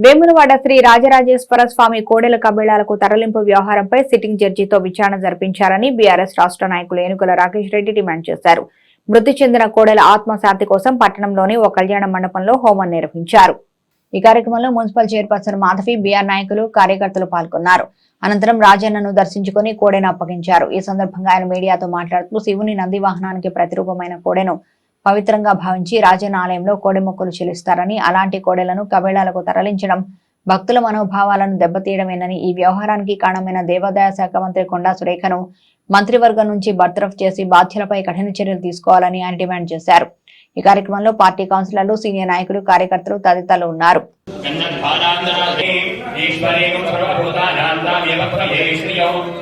వేములవాడ శ్రీ రాజరాజేశ్వర స్వామి కోడెల కబేళాలకు తరలింపు వ్యవహారంపై సిట్టింగ్ జడ్జితో విచారణ జరిపించారని బీఆర్ఎస్ రాష్ట్ర నాయకులు ఏనుగుల రాకేష్ రెడ్డి డిమాండ్ చేశారు. మృతి చెందిన కోడెల ఆత్మశాంతి కోసం పట్టణంలోని ఓ కళ్యాణ మండపంలో హోమం నిర్వహించారు. ఈ కార్యక్రమంలో మున్సిపల్ చైర్పర్సన్ మాధవి బీఆర్ నాయకులు కార్యకర్తలు పాల్గొన్నారు. అనంతరం రాజన్నను దర్శించుకుని కోడెను అప్పగించారు. ఈ సందర్భంగా ఆయన మీడియాతో మాట్లాడుతూ శివుని నంది వాహనానికి ప్రతిరూపమైన కోడెను పవిత్రంగా భావించి రాజన్న ఆలయంలో కోడెమొక్కలు చెల్లిస్తారని అలాంటి కోడెలను కబేళాలకు తరలించడం భక్తుల మనోభావాలను దెబ్బతీయడమేనని ఈ వ్యవహారానికి కారణమైన దేవాదాయ శాఖ మంత్రి కొండా సురేఖను మంత్రివర్గం నుంచి బర్తరఫ్ చేసి బాధ్యులపై కఠిన చర్యలు తీసుకోవాలని ఆయన డిమాండ్ చేశారు. ఈ కార్యక్రమంలో పార్టీ కౌన్సిలర్లు సీనియర్ నాయకులు కార్యకర్తలు తదితరులు ఉన్నారు.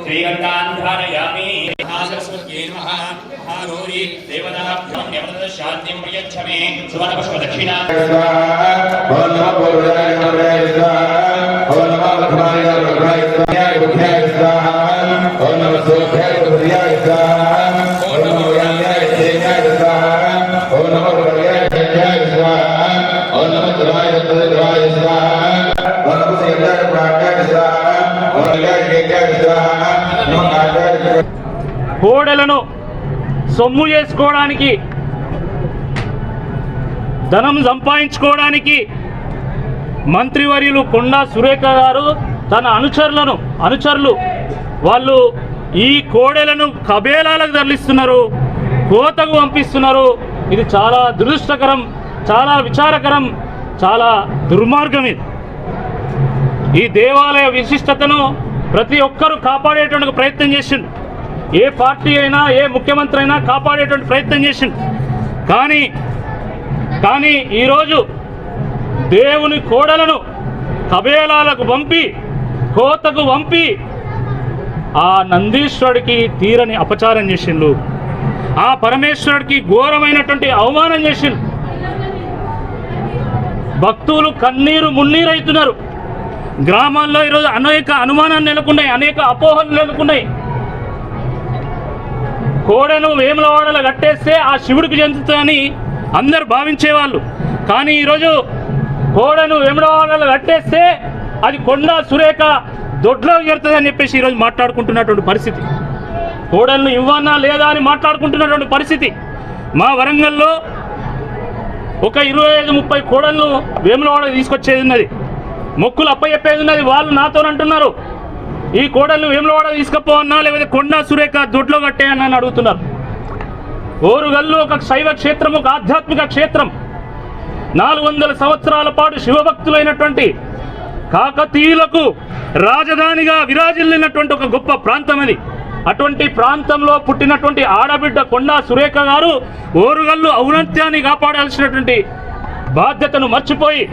శ్రీగంధాన్ ధారయామి మహాసరస్వత్యై నమః మహాగౌరీ దేవతాభ్యం ప్రయచ్చమే సువర్ణపుష్ప దక్షిణ కోడలను సొమ్ము చేసుకోవడానికి ధనం సంపాదించుకోవడానికి మంత్రివర్యులు కొండా సురేఖ గారు తన అనుచరులను అనుచరులు వాళ్ళు ఈ కోడెలను కబేలాలకు తరలిస్తున్నారు కోతకు పంపిస్తున్నారు. ఇది చాలా దురదృష్టకరం చాలా విచారకరం చాలా దుర్మార్గం ఇది. ఈ దేవాలయ విశిష్టతను ప్రతి ఒక్కరూ కాపాడేటువంటి ప్రయత్నం చేసిండు. ఏ పార్టీ అయినా ఏ ముఖ్యమంత్రి అయినా కాపాడేటువంటి ప్రయత్నం చేసింది కానీ కానీ ఈరోజు దేవుని కోడలను కబేలాలకు పంపి కోతకు పంపి ఆ నందీశ్వరుడికి తీరని అపచారం చేసిండు. ఆ పరమేశ్వరుడికి ఘోరమైనటువంటి అవమానం చేసిండు. భక్తులు కన్నీరు మున్నీరు అవుతున్నారు గ్రామాల్లో ఈరోజు అనేక అనుమానాలు నెలకొన్నాయి అనేక అపోహలు నెలకొన్నాయి. కోడెను వేములవాడలో కట్టేస్తే ఆ శివుడికి చెందుతుందని అందరు భావించేవాళ్ళు. కానీ ఈరోజు కోడను వేములవాడలో కట్టేస్తే అది కొండ సురేఖ దొడ్లో చేరుతుందని చెప్పేసి ఈరోజు మాట్లాడుకుంటున్నటువంటి పరిస్థితి. కోడలను ఇవ్వనా లేదా అని మాట్లాడుకుంటున్నటువంటి పరిస్థితి. మా వరంగల్లో ఒక ఇరవై ఐదు ముప్పై కోడళ్ళు వేములవాడ తీసుకొచ్చేది ఉన్నది. మొక్కులు అప్పచెప్పేది ఉన్నది వాళ్ళు నాతో అంటున్నారు ఈ కోడళ్ళు వేములవాడ తీసుకపోవన్నా లేకపోతే కొండా సురేఖ దొడ్లో కట్టేయన్నా అని అడుగుతున్నారు. ఓరుగల్లు ఒక శైవ క్షేత్రం ఒక ఆధ్యాత్మిక క్షేత్రం. నాలుగు వందల సంవత్సరాల పాటు శివభక్తులైనటువంటి కాకతీయులకు రాజధానిగా విరాజిల్లినటువంటి ఒక గొప్ప ప్రాంతం అది అటువంటి ప్రాంతంలో పుట్టినటువంటి ఆడబిడ్డ కొండా సురేఖ గారు ఓరుగల్లు ఔన్నత్యాన్ని కాపాడాల్సినటువంటి బాధ్యతను మర్చిపోయి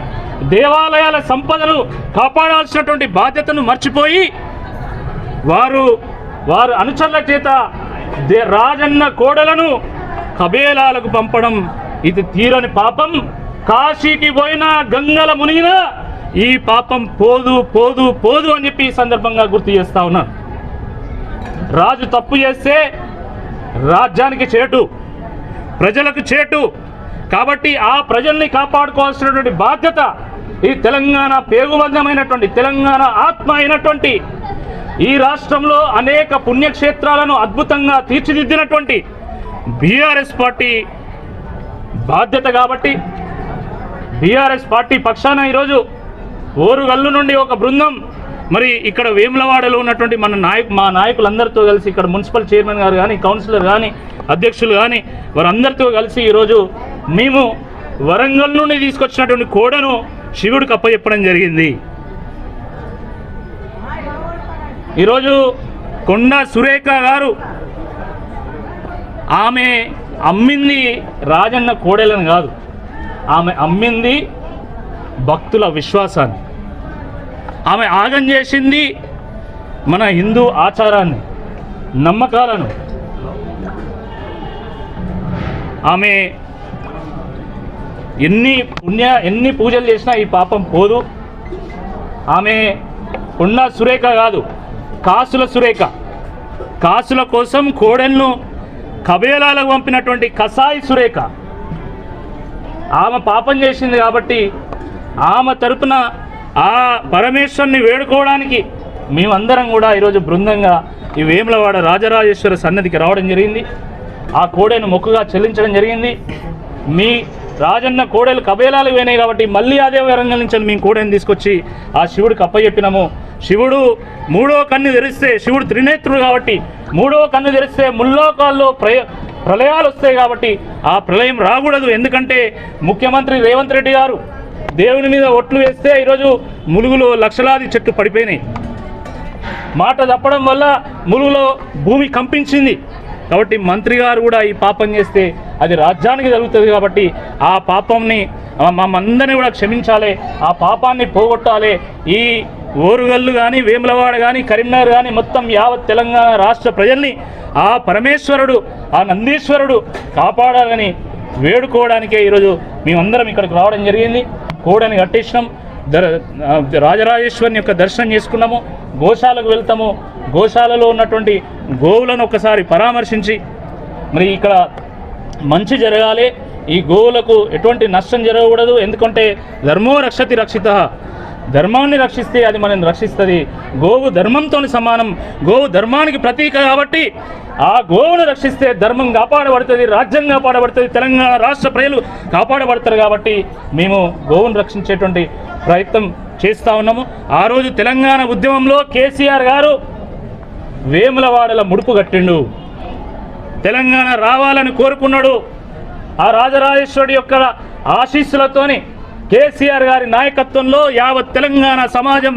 దేవాలయాల సంపదను కాపాడాల్సినటువంటి బాధ్యతను మర్చిపోయి వారు వారు అనుచరుల చేత దే రాజన్న కోడలను కబేలాలకు పంపడం ఇది తీరని పాపం. కాశీకి పోయినా గంగల మునిగినా ఈ పాపం పోదు పోదు పోదు అని చెప్పి ఈ సందర్భంగా గుర్తు చేస్తా ఉన్నాను రాజు తప్పు చేస్తే రాజ్యానికి చేటు ప్రజలకు చేటు. కాబట్టి ఆ ప్రజల్ని కాపాడుకోవాల్సినటువంటి బాధ్యత ఈ తెలంగాణ పేగుబంధమైనటువంటి తెలంగాణ ఆత్మ అయినటువంటి ఈ రాష్ట్రంలో అనేక పుణ్యక్షేత్రాలను అద్భుతంగా తీర్చిదిద్దినటువంటి బీఆర్ఎస్ పార్టీ బాధ్యత కాబట్టి బీఆర్ఎస్ పార్టీ పక్షాన ఈరోజు ఓరుగల్లు నుండి ఒక బృందం మరి ఇక్కడ వేములవాడలో ఉన్నటువంటి మన నాయకు మా నాయకులందరితో కలిసి ఇక్కడ మున్సిపల్ చైర్మన్ గారు కానీ కౌన్సిలర్ కానీ అధ్యక్షులు కానీ వారందరితో కలిసి ఈరోజు మేము వరంగల్ నుండి తీసుకొచ్చినటువంటి కోడను శివుడికి అప్పచెప్పడం జరిగింది. ఈరోజు కొండ సురేఖ గారు ఆమె అమ్మింది రాజన్న కోడెలను కాదు ఆమె అమ్మింది భక్తుల విశ్వాసాన్ని. ఆమె ఆగం చేసింది మన హిందూ ఆచారాన్ని నమ్మకాలను. ఆమె ఎన్ని పుణ్య ఎన్ని పూజలు చేసినా ఈ పాపం పోదు. ఆమె కొండ సురేఖ కాదు కాసుల సురేఖ. కాసుల కోసం కోడెలను కబేలాలకు పంపినటువంటి కసాయి సురేఖ. ఆమె పాపం చేసింది కాబట్టి ఆమె తరపున ఆ పరమేశ్వరుని వేడుకోవడానికి మేమందరం కూడా ఈరోజు బృందంగా ఈ వేములవాడ రాజరాజేశ్వర సన్నదికి రావడం జరిగింది. ఆ కోడెను మొక్కుగా చెల్లించడం జరిగింది. మీ రాజన్న కోడెలు కబేలాలు పోయినాయి కాబట్టి మళ్ళీ అదే రంగం నుంచి మేము కోడెను తీసుకొచ్చి ఆ శివుడికి అప్పచెప్పినాము. శివుడు మూడో కన్ను తెరిస్తే శివుడు త్రినేత్రుడు కాబట్టి మూడో కన్ను తెరిస్తే ముల్లోకాల్లో ప్రయ ప్రళయాలు వస్తాయి కాబట్టి ఆ ప్రళయం రాకూడదు. ఎందుకంటే ముఖ్యమంత్రి రేవంత్ రెడ్డి గారు దేవుని మీద ఒట్లు వేస్తే ఈరోజు ములుగులో లక్షలాది చెట్లు పడిపోయినాయి. మాట తప్పడం వల్ల ములుగులో భూమి కంపించింది. కాబట్టి మంత్రి గారు కూడా ఈ పాపం చేస్తే అది రాజ్యానికి జరుగుతుంది కాబట్టి ఆ పాపంని ఆ మమ్మందరినీ కూడా క్షమించాలి. ఆ పాపాన్ని పోగొట్టాలి. ఈ ఓరుగల్లు కానీ వేములవాడ కానీ కరీంనగర్ కానీ మొత్తం యావత్ తెలంగాణ రాష్ట్ర ప్రజల్ని ఆ పరమేశ్వరుడు ఆ నందీశ్వరుడు కాపాడాలని వేడుకోవడానికే ఈరోజు మేమందరం ఇక్కడికి రావడం జరిగింది. కోడని కట్టించినాం దర ఆ, రాజరాజేశ్వరుని యొక్క దర్శనం చేసుకున్నాము. గోశాలకు వెళ్తాము. గోశాలలో ఉన్నటువంటి గోవులను ఒకసారి పరామర్శించి మరి ఇక్కడ మంచి జరగాలి. ఈ గోవులకు ఎటువంటి నష్టం జరగకూడదు. ఎందుకంటే ధర్మో రక్షతి రక్షిత. ధర్మాన్ని రక్షిస్తే అది మనల్ని రక్షిస్తుంది. గోవు ధర్మంతో సమానం. గోవు ధర్మానికి ప్రతీక కాబట్టి ఆ గోవును రక్షిస్తే ధర్మం కాపాడబడుతుంది రాజ్యం కాపాడబడుతుంది తెలంగాణ రాష్ట్ర ప్రజలు కాపాడబడతారు కాబట్టి మేము గోవును రక్షించేటువంటి ప్రయత్నం చేస్తూ ఉన్నాము. ఆ రోజు తెలంగాణ ఉద్యమంలో కేసీఆర్ గారు వేములవాడల ముడుపు కట్టిండు. తెలంగాణ రావాలని కోరుకున్నాడు. ఆ రాజరాజేశ్వరుడి యొక్క ఆశీస్సులతోని కేసీఆర్ గారి నాయకత్వంలో యావత్ తెలంగాణ సమాజం